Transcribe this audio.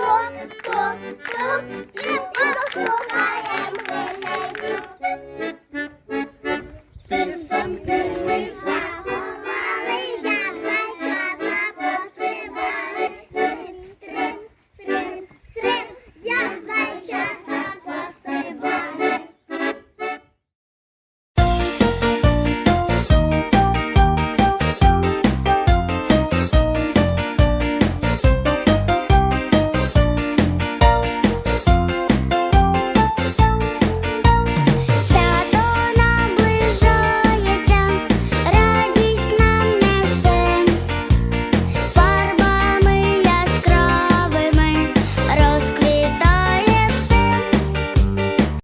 Хто, хто, хто, тук, і постукаєм гриненьку.